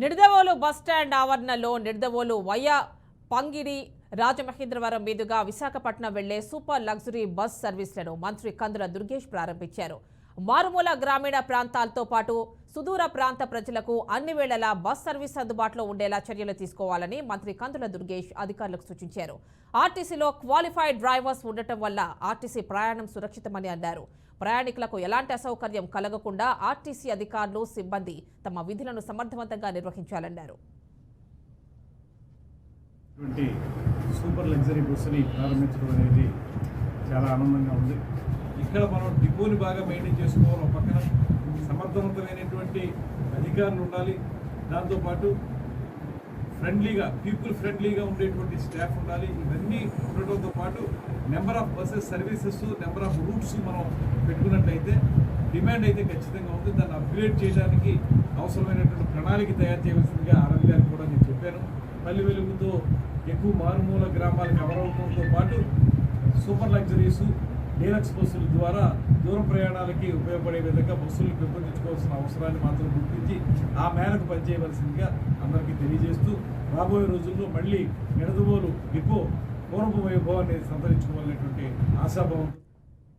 Nidadavolu bus stand ఆవరణలో నిడదవోలు వయ్య పంగిడి రాజమహేంద్రవరం మీదుగా విశాఖపట్నం వెళ్ళే సూపర్ లగ్జరీ బస్ సర్వీసులను మంత్రి కందుల దుర్గేష్ ప్రారంభించారు. మారుమూల గ్రామీణ ప్రాంతాలతో పాటు సుదూర ప్రాంత ప్రజలకు అన్ని వేళలా బస్ సర్వీస్ అందుబాటులో ఉండేలా చర్యలు తీసుకోవాలని మంత్రి కందుల దుర్గేష్ అధికారులకు సూచించారు. ఆర్టీసీలో క్వాలిఫైడ్ డ్రైవర్స్ ఉండటం వల్ల ఆర్టీసీ ప్రయాణం సురక్షితమని అన్నారు. ప్రయాణికులకు ఎలాంటి అసౌకర్యం కలగకుండా ఆర్టీసీ అధికారులు సిబ్బంది తమ విధులను సమర్థవంతంగా నిర్వహించాలన్నారు. సూపర్ లగ్జరీ బస్సుని ప్రారంభించడం అనేది చాలా ఆనందంగా ఉంది. ఇక్కడ మనం డిపోని బాగా మెయింటైన్ చేసుకోవాలి. ఒక పక్కన సమర్థవంతమైనటువంటి అధికారులు ఉండాలి. దాంతోపాటు ఫ్రెండ్లీగా పీపుల్ ఫ్రెండ్లీగా ఉండేటువంటి స్టాఫ్ ఉండాలి. ఇవన్నీ ఉండటంతో పాటు number of buses services number of routes మనం పెట్టుకున్నట్లయితే డిమాండ్ అయితే ఖచ్చితంగా ఉంది. దాన్ని అప్గ్రేడ్ చేయడానికి అవసరమైనటువంటి ప్రణాళిక తయారు చేయవలసిందిగా ఆనంద్ గారికి కూడా నేను చెప్పాను. పల్లి వెలుగుతో ఎక్కువ మారుమూల గ్రామాలకు అమరవడంతో పాటు సూపర్ లగ్జరీసు డీలక్స్ బస్సుల ద్వారా దూర ప్రయాణాలకి ఉపయోగపడే విధంగా బస్సులు పెంపొందించుకోవాల్సిన అవసరాన్ని మాత్రం గుర్తించి ఆ మేరకు పనిచేయవలసిందిగా అందరికీ తెలియజేస్తూ రాబోయే రోజుల్లో మళ్ళీ ఎడదుబోలు డిపో పూర్వపు వైభవాన్ని సంతరించుకోవాలనేటువంటి ఆశాభావం